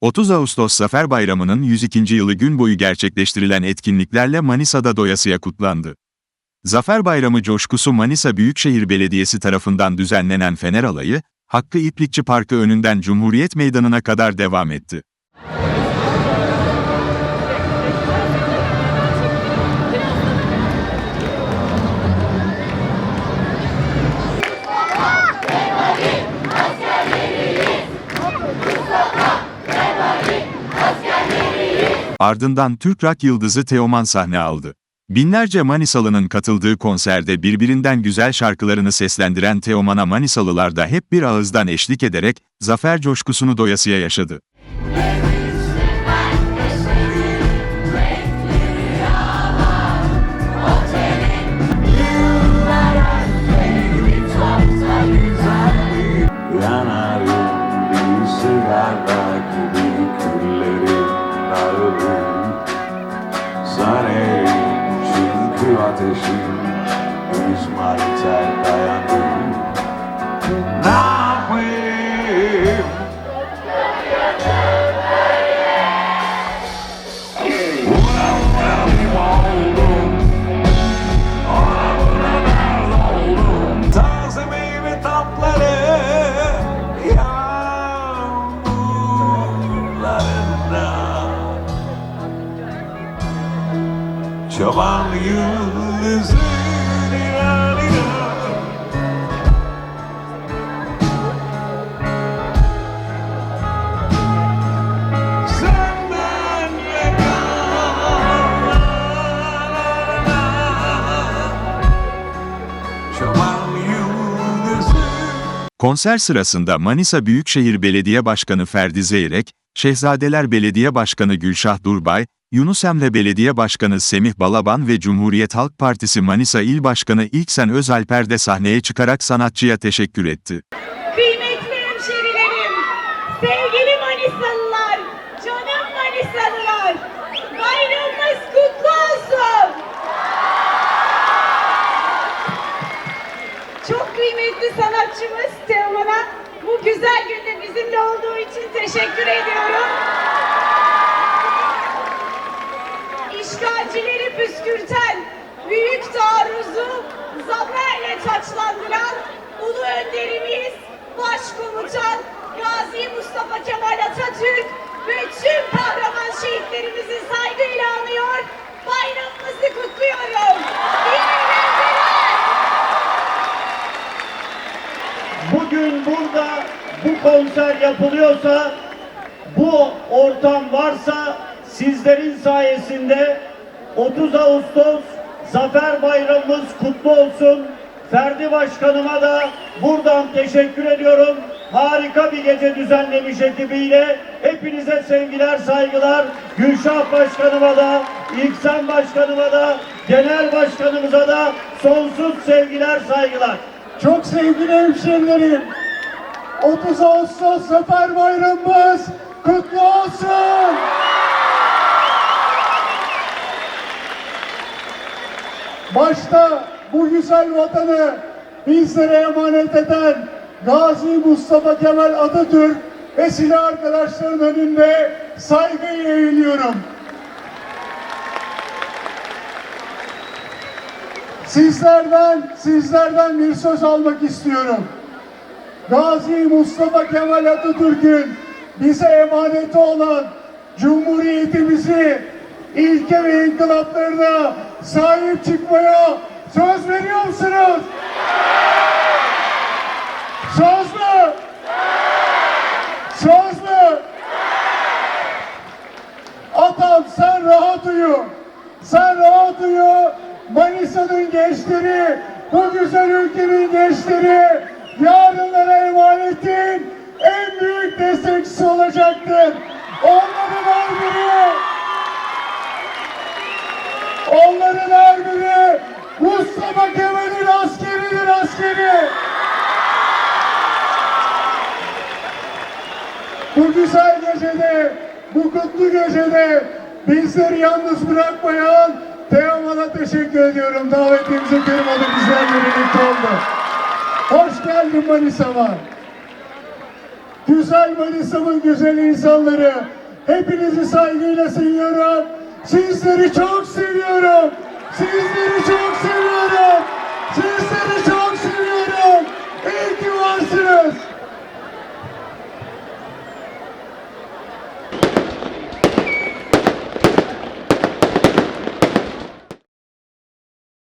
30 Ağustos Zafer Bayramı'nın 102. yılı gün boyu gerçekleştirilen etkinliklerle Manisa'da doyasıya kutlandı. Zafer Bayramı coşkusu Manisa Büyükşehir Belediyesi tarafından düzenlenen Fener Alayı, Hakkı İplikçi Parkı önünden Cumhuriyet Meydanı'na kadar devam etti. Ardından Türk rock yıldızı Teoman sahne aldı. Binlerce Manisalı'nın katıldığı konserde birbirinden güzel şarkılarını seslendiren Teoman'a Manisalılar da hep bir ağızdan eşlik ederek zafer coşkusunu doyasıya yaşadı. ateşim Uyuşmayı terk dayan Çoban yıldızı. Konser sırasında Manisa Büyükşehir Belediye Başkanı Ferdi Zeyrek, Şehzadeler Belediye Başkanı Gülşah Durbay, Yunus Emre Belediye Başkanı Semih Balaban ve Cumhuriyet Halk Partisi Manisa İl Başkanı İlksen Özalper de sahneye çıkarak sanatçıya teşekkür etti. Kıymetli hemşerilerim, sevgili Manisalılar, canım Manisalılar, bayramımız kutlu olsun. Çok kıymetli sanatçımız Teoman'a bu güzel günde bizimle olduğu için teşekkür ediyorum. İşgalcileri püskürten, büyük taarruzu zaferle taçlandıran ulu önderimiz, başkomutan Gazi Mustafa Kemal Atatürk ve tüm kahraman bu konser yapılıyorsa, bu ortam varsa sizlerin sayesinde 30 Ağustos Zafer Bayramımız kutlu olsun. Ferdi Başkanıma da buradan teşekkür ediyorum. Harika bir gece düzenlemiş ekibiyle. Hepinize sevgiler, saygılar. Gülşah Başkanıma da, İlksen Başkanıma da, Genel Başkanımıza da sonsuz sevgiler, saygılar. Çok sevgili hemşehrilerim, 30 Ağustos Zafer Bayramımız kutlu olsun. Başta bu güzel vatanı bizlere emanet eden Gazi Mustafa Kemal Atatürk ve silah arkadaşların önünde saygıyla eğiliyorum. Sizlerden, sizlerden bir söz almak istiyorum. Gazi Mustafa Kemal Atatürk'ün bize emaneti olan Cumhuriyetimizi ilke ve inkılaplarına sahip çıkmaya söz veriyor musunuz? Söz mü? Söz mü? Atam sen rahat uyu. Sen rahat uyu. Manisa'nın gençleri, bu güzel ülkenin gençleri yarınlara emanetin en büyük destekçisi olacaktır. Onların her biri Onların her biri Mustafa Kemal'in askeridir askeri. Bu güzel gecede, bu kutlu gecede bizleri yalnız bırakmayan Teoman'a teşekkür ediyorum. Davetimizi kırmadı, bizlerle birlikte oldu. Hoş geldin Manisa'ma. Güzel Manisa'mın güzel insanları. Hepinizi saygıyla seviyorum. Sizleri çok seviyorum. Sizleri çok seviyorum. Sizleri